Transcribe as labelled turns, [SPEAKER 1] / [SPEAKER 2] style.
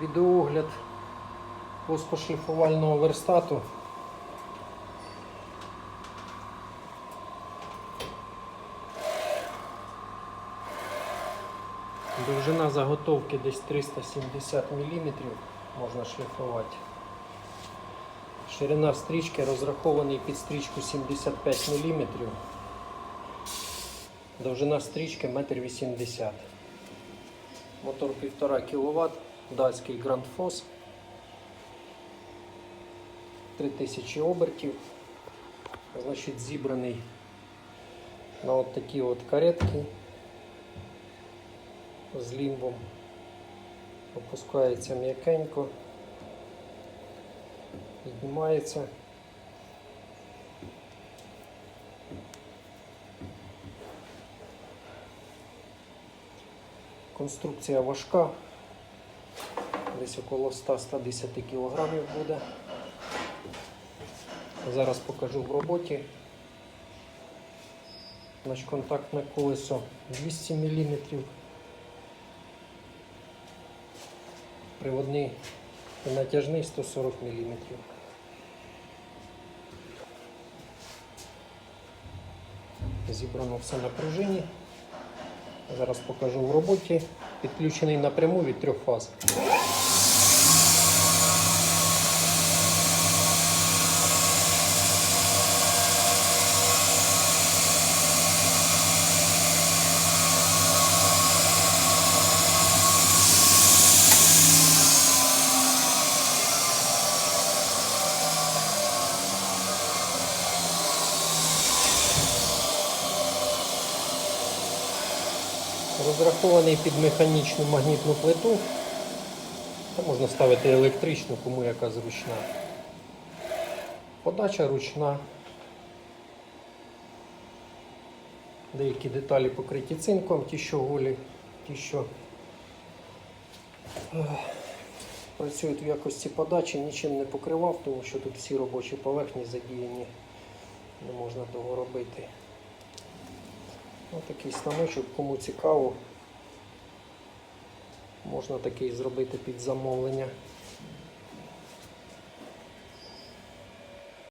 [SPEAKER 1] Відеогляд плоскошліфувального верстату. Довжина заготовки десь 370 мм можна шліфувати. Ширина стрічки розрахований під стрічку 75 мм. Довжина стрічки 1,80 м. Мотор 1,5 кВт, датський Grand Foss. 3000 обертів. Значить, зібраний на от такі от каретки з лімбом. Опускається м'якенько, піднімається. Конструкція важка, десь около 100-110 кг буде. Зараз покажу в роботі. Значить, контактне колесо 200 мм. Приводний і натяжний 140 мм. Зібрано все на пружині. Зараз покажу в роботі. Підключений напряму від трьох фаз. Розрахований під механічну магнітну плиту. Та можна ставити електричну, кому яка зручна. Подача ручна. Деякі деталі покриті цинком, ті, що голі, ті, що працюють в якості подачі, нічим не покривав, тому що тут всі робочі поверхні задіяні, не можна того робити. Ось такий станочок, кому цікаво, можна такий зробити під замовлення.